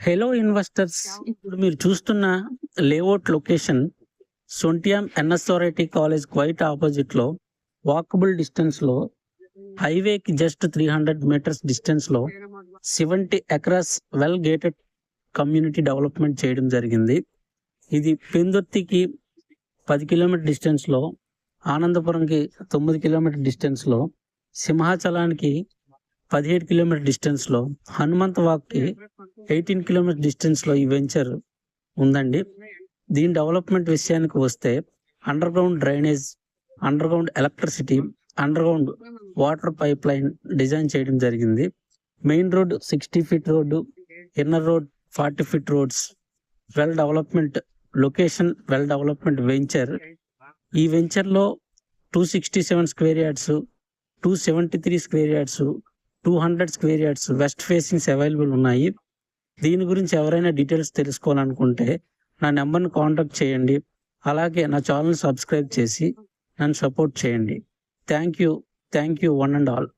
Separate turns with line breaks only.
Hello investors ఇప్పుడు మీరు చూస్తున్న layout location Sontyam NSRIT college quite ఆపోజిట్లో వాకబుల్ డిస్టెన్స్లో హైవేకి జస్ట్ త్రీ హండ్రెడ్ మీటర్స్ డిస్టెన్స్లో seventy acres well gated community development చేయడం జరిగింది. ఇది పెందుర్తికి పది కిలోమీటర్ డిస్టెన్స్లో ఆనందపురంకి తొమ్మిది కిలోమీటర్ డిస్టెన్స్లో సింహాచలానికి పదిహేడు కిలోమీటర్ డిస్టెన్స్లో హనుమంత్ వాక్కి ఎయిటీన్ కిలోమీటర్ డిస్టెన్స్లో ఈ వెంచర్ ఉందండి. దీని డెవలప్మెంట్ విషయానికి వస్తే underground drainage underground electricity underground water pipeline design చేయడం జరిగింది. Main road sixty feet road inner road forty feet roads well development location well development venture. ఈ వెంచర్లో two sixty seven square yards two seventy three square yards two hundred square yards west facings available ఉన్నాయి. దీని గురించి ఎవరైనా details తెలుసుకోవాలనుకుంటే నా నెంబర్ని contact చేయండి. అలాగే నా ఛానల్ సబ్స్క్రైబ్ చేసి నన్ను సపోర్ట్ చేయండి. Thank you. Thank you one and all.